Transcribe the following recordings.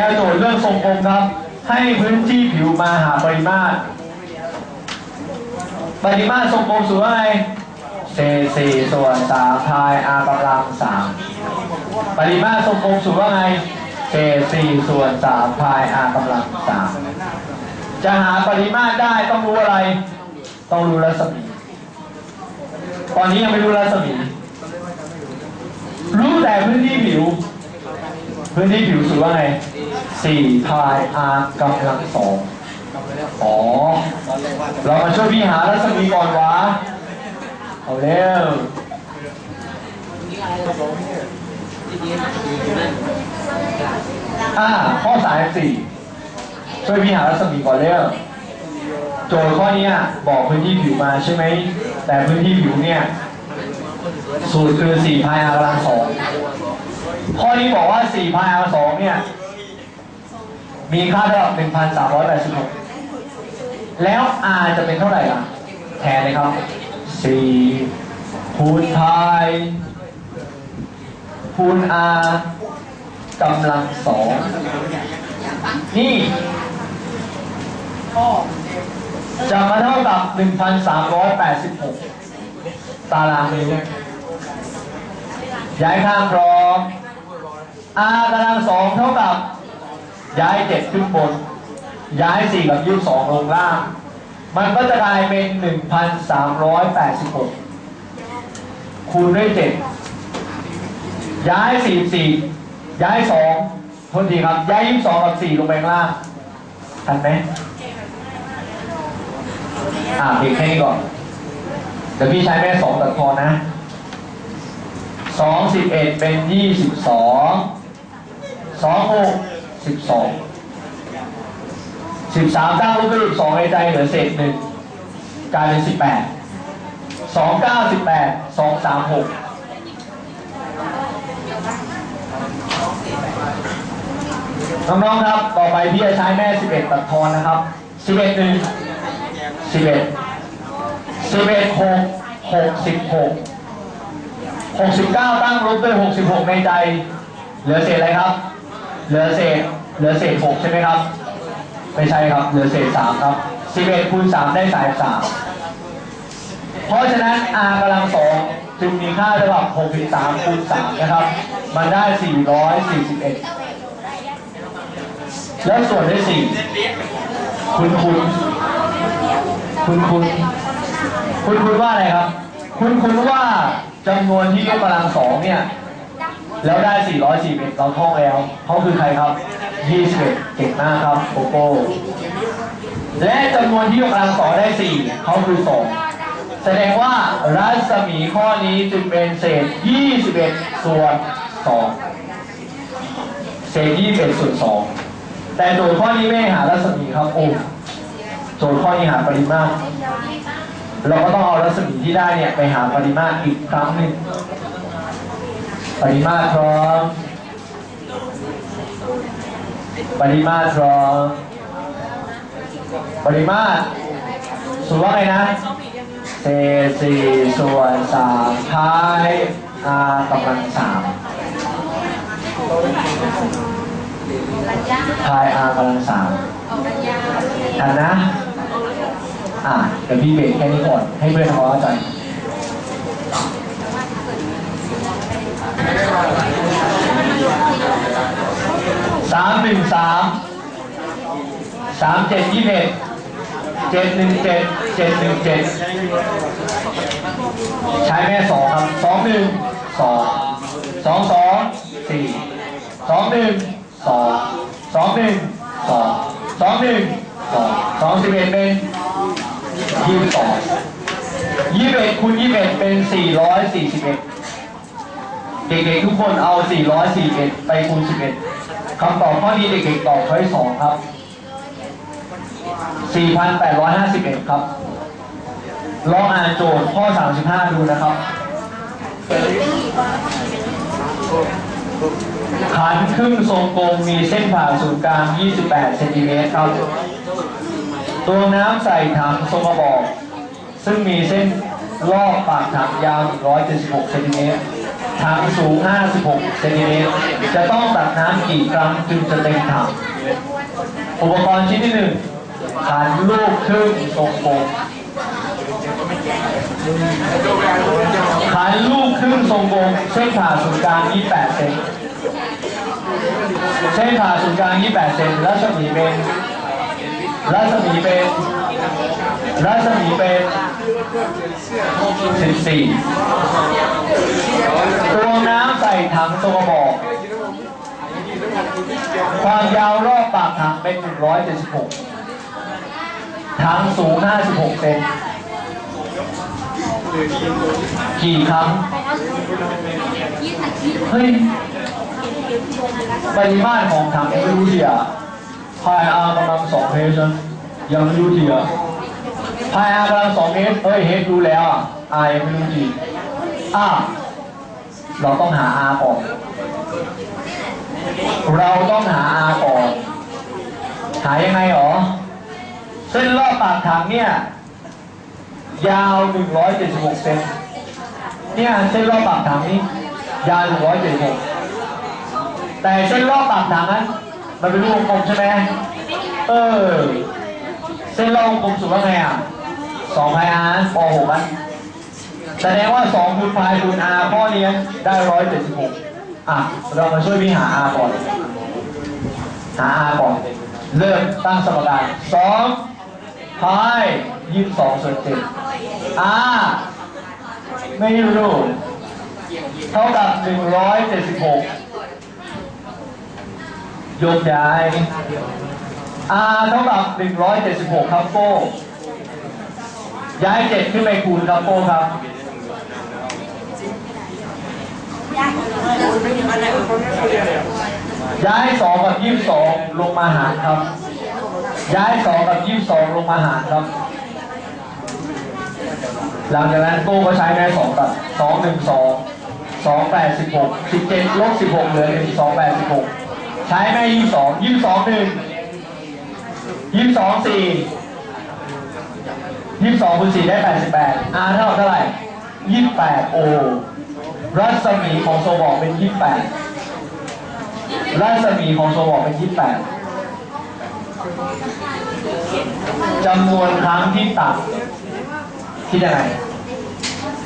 แนวโจทย์เรื่องทรงกลมครับ ให้พื้นที่ผิวมาหาปริมาตร ปริมาตรทรงกลมสูงว่าไงเศษสี่ส่วนสามพายอากำลังสามปริมาตรทรงกลมสูงว่าไงเศษสี่ส่วนสามพายอากำลังสามจะหาปริมาตรได้ต้องรู้อะไร ต้องรู้รัศมี ตอนนี้ยังไม่รู้รัศมี รู้แต่พื้นที่ผิว พื้นที่ผิวสูงว่าไง สี่พายอากำลังสองอ๋อ เรามาช่วยพี่หารัศมีก่อนวะ เอาเร็วอ่าข้อสายสี่ช่วยพี่หารัศมีก่อนเร็วโจทย์ข้อนี้บอกพื้นที่ผิวมาใช่ไหม แต่พื้นที่ผิวเนี่ยสูตรคือ4พายอากำลังสองข้อนี้บอกว่า4พายอากำลังสองเนี่ย มีค่าเท่ากับ1,386 แล้ว r จะเป็นเท่าไหร่ล่ะ แทนเลยครับ4คูณพายคูณ r กำลังสองนี่จะมาเท่ากับ 1,386 ตารางนิ้วย้ายข้างพร้อม r ตารางสองเท่ากับ ย้ายเจ็ดขึ้นบน ย้ายสี่กับยี่สองลงล่าง มันก็จะกลายเป็น1,386คูณด้วยเจ็ดย้ายสี่สี่ย้ายสองทษทีครับ ย้ายยี่สองกับสี่ลงไปข้างล่างทันไหมอ่าเพียงแค่นี้ก่อนเดี๋ยวพี่ใช้แม่สองตัดพอนะสองสิบเอ็ดเป็นยี่สิบสองสองหก สิบสองสิบสามตั้งลบด้วยสองในใจเหลือเศษหนึ่งกลายเป็นสิบแปดสองเก้าสิบแปดสองสามหกน้องๆครับ ต่อไปพี่จะใช้แม่สิบเอ็ดตัดทอนนะครับสิบเอ็ดหนึ่งสิบเอ็ดสิบเอ็ดหกหกสิบหก69ตั้งลบด้วย66ในใจ เหลือเศษอะไรครับ เหลือเศษเหลือเศษ6ใช่ไหมครับ ไม่ใช่ครับ เหลือเศษ3ครับ11คูณ3ได้33เพราะฉะนั้น r กำลังสองจึงมีค่าเท่ากับ63คูณ3นะครับ มันได้441แล้วส่วนด้วย4คุณคุณคุณคุณคุณคุณว่าอะไรครับ คุณคุณว่าจำนวนที่ยกกำลังสองเนี่ย แล้วได้ 441เราท่องแล้วเขาคือใครครับ 21 เก่งมากครับโกโก้และจำนวนที่ยกกำลังสองได้ 4เขาคือ 2 แสดงว่ารัศมีข้อนี้จึงเป็นเศษ 21 ส่วน 2 เศษ 21 ส่วน 2 แต่โจทย์ข้อนี้ไม่ให้หารัศมีครับโอ้โจทย์ข้อนี้หาปริมาตรเราก็ต้องเอารัศมีที่ได้เนี่ยไปหาปริมาตรอีกครั้งหนึ่ง ปริมาตรพร้อม ปริมาตรพร้อม ปริมาตรสูตรว่าไงนะเศษสี่ส่วนสามท้าย r กำลังสามทาย r กำลังสามทันนะ อะเดี๋ยวพี่เบรกแค่นี้ก่อนให้เพื่อนเขาเข้าใจ สามหนึ่งสามสามเจ็ดยี่สิบเอ็ดเจ็ดหนึ่งเจ็ดเจ็ดหนึ่งเจ็ดใช้แม่สองครับสองหนึ่งสองสองสองสี่สองหนึ่งสองสองหนึ่งสองสองหนึ่งสองสองสิบเอ็ดเป็นยี่สิบสองยี่สิบเอ็ดคูณยี่สิบเอ็ดเป็นสี่ร้อยสี่สิบเอ็ด เด็กๆทุกคนเอาสี่ร้อยสี่สิบเอ็ดไปคูณสิบเอ็ดคำตอบข้อนี้เด็กๆตอบช้อยสองครับสี่พันแปดร้อยห้าสิบเอ็ดครับ ลองอ่านโจทย์ข้อสามสิบห้าดูนะครับ ขันครึ่งทรงกลมมีเส้นผ่าศูนย์กลาง 28 เซนติเมตรครับ ตัวน้ำใส่ถังทรงกระบอก ซึ่งมีเส้นรอบปากถังยาว 176 เซนติเมตร ถังสูง 56 เซนติเมตร จะต้องตักน้ำกี่ครั้งจึงจะเต็มถัง อุปกรณ์ชิ้นที่หนึ่งขันลูกครึ่งทรงกลมขันลูกครึ่งทรงกลมเส้นผ่าศูนย์กลาง 28 เซนเส้นผ่าศูนย์กลาง 28 เซนรัศมีเป็นรัศมีเป็นรัศมีเป็น14ตัวน้ำใส่ ถังตัวกบอก ความยาวรอบปากถังเป็น 176 ถังสูง 56 เซนกี่ครั้งเฮ้ยปริมาตรของถังไม่รู้ทีอะพายอากำลังสองเฮชนยังไม่รู้ทีอะพายอากำลังสองเฮชเฮ้ยเฮชรู้แล้วอะอายไม่รู้ทีอะ เราต้องหาอาก่อน เราต้องหาอาก่อน หายังไงหรอ เส้นรอบปากถังเนี่ย ยาว 176เซนเนี่ยเส้นรอบปากถังนี้ ยาว176แต่เส้นรอบปากถังนั้นมันเป็นรูปวงกลมใช่ไหมเออ เส้นรอบวงกลมสูงว่าไงอะสองพายอาร์ปหกอะ แสดงว่าสองคูณพายคูณอาร์ข้อนี้ได้ร้อยเจ็ดสิบหกอะ เรามาช่วยพี่หาอาร์ก่อน หาอาร์ก่อน เริ่มตั้งสมการสองพายยี่สิบสองส่วนเจ็ดอาร์ไม่รู้เท่ากับ 176 ยกย้าย R เท่ากับ 176 ครับโก้ย้าย 7 ขึ้นไปคูณครับโก้ครับ ย้ายสองกับยี่สองลงมาหารครับ ย้ายสองกับยี่สองลงมาหารครับ หลังจากนั้นตู้ก็ใช้แม่สองกับสองหนึ่งสองสองแปดสิบหกสิบเจ็ดลบสิบหกเหลือหนึ่งสองแปดสิบหกใช้แม่ยี่สองยี่สองหนึ่งยี่สองสี่ยี่สองคูณสี่ได้แปดสิบแปดอาร์เท่าเท่าไหร่ยี่แปดโอ รัศมีของโซบอกเป็น28รัศมีของโซบอกเป็น28จำนวนครั้งที่ตัดคิดยังไง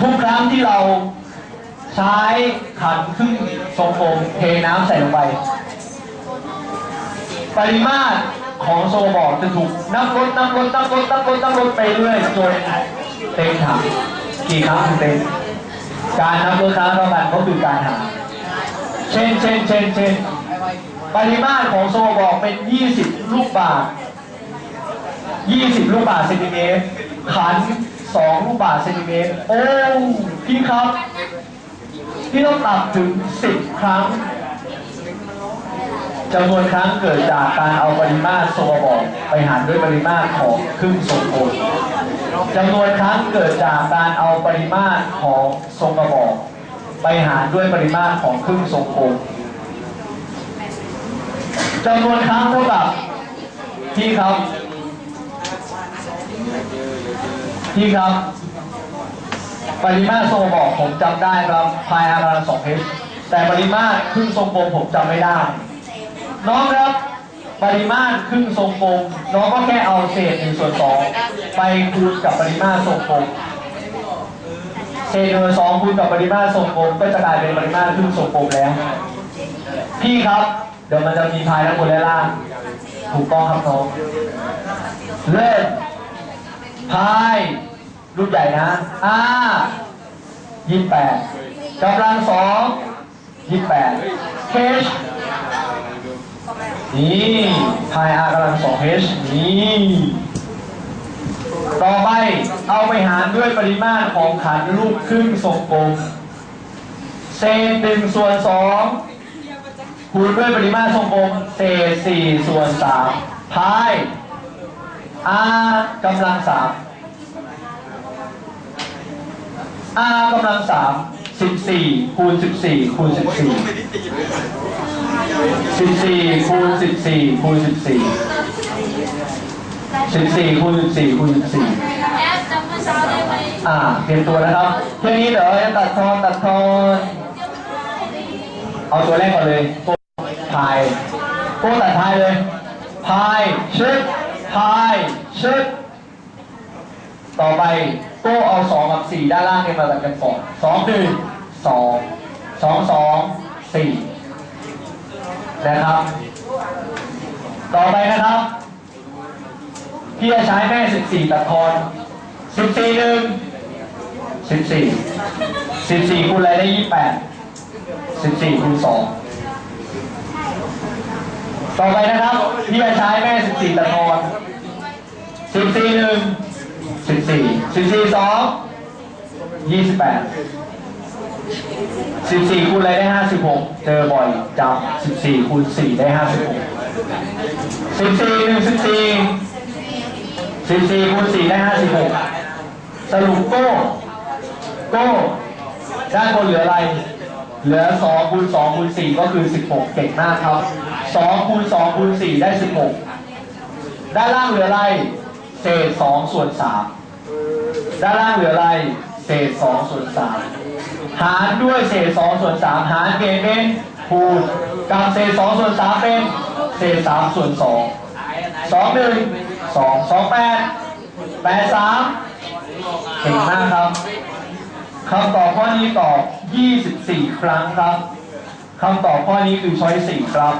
ทุกครั้งที่เราใช้ขันครึ่งทรงกลมเทน้ำใส่ลงไป ปริมาตรของโซบอร์ดจะถูกนับลดนับลดนับลดนับลดนับลดไปเรื่อยจนเต็มถังกี่ครั้งถึงเต็ม การนับลดครั้งเท่ากันก็คือการหาเช่นเช่นเช่นเช่นปริมาตรของโซบอร์ดเป็น 20 ลูกบาศก์20 ลูกบาศก์เซนติเมตรขัน 2 ลูกบาศก์เซนติเมตร โอ้ พี่ครับ พี่ต้องตัดถึง 10 ครั้งจำนวนครั้งเกิดจากการเอาปริมาตรโซบอร์ดไปหารด้วยปริมาตรของครึ่งทรงกลม จำนวนครั้งเกิดจากการเอาปริมาตรของทรงกระบอกไปหารด้วยปริมาตรของครึ่งทรงกลมจำนวนครั้งเท่ากับที่ครับที่ครับ ปริมาตรทรงกระบอกผมจำได้ครับพายอาร์สองเชแต่ปริมาตรครึ่งทรงกลมผมจำไม่ได้ น้องครับ ปริมาตรครึ่งทรงกลมน้องก็แค่เอาเศษหนึ่งส่วนสองไปคูณกับปริมาตรทรงกลมเศษหนึ่งส่วนสองคูณกับปริมาตรทรงกลมก็จะกลายเป็นปริมาตรครึ่งทรงกลมแล้ว พี่ครับ เดี๋ยวมันจะมีพายทั้งบนและล่าง ถูกต้องครับน้องเริ่มพายรูปใหญ่นะอ่ายี่แปดกำลังสองยี่แปดเคช นี่พายอากำลังสอง h นี่ต่อไปเอาไปหารด้วยปริมาตรของขันลูกครึ่งทรงกลมเศษหนึ่งส่วนสองคูณด้วยปริมาตรทรงกลมเศษสี่ส่วนสามพายอากำลังสามอากำลังสามสิบสี่คูณสิบสี่คูณสิบสี่ สิบสี่คูณสิบสี่คูณสิบสี่สิบสี่คูณสิบสี่คูณสิบสี่แอปจำเมื่อเช้าได้ไหมอ่าเตรียมตัวนะครับแค่นี้เดี๋ยวจะตัดทอนตัดทอนเอาตัวแรกก่อนเลยโก้พายโก้ตัดพายเลยพายชึดพายชึดต่อไปโก้เอาสองกับสี่ด้านล่างเนี่ยมาตัดกันก่อนสองหนึ่งสองสองสองสี่ นะครับ ต่อไปนะครับพี่จะใช้แม่ 14ตะดอน 14หนึ่ง14 14คูณอะไรได้ 28 14คูณ2ต่อไปนะครับพี่จะใช้แม่ 14ตะดอน 14หนึ่ง14 14 2 28 สิบสี่คูณอะไรได้ห้าสิบหกเจอบ่อยจำสิบสี่คูณสี่ได้ห้าสิบหกสิบสี่หนึ่งสิบสี่สิบสี่คูณสี่ได้ห้าสิบหกสรุปโก้โก้ด้านบนเหลืออะไร เหลือสองคูณสองคูณสี่ก็คือสิบหกเก่งมากครับสองคูณสองคูณสี่ได้สิบหกด้านล่างเหลืออะไร เศษสองส่วนสามด้านล่างเหลืออะไร เศษสองส่วนสาม หารด้วยเศษ2ส่วน3หารเปลี่ยนเป็นคูณกับเศษ2ส่วน3เป็นเศษ3ส่วน2สองหนึ่งสองสองแปดแปดสามเก่งมากครับคำตอบข้อนี้ตอบ 24 ครั้งครับคำตอบข้อนี้คือช้อย4ครับ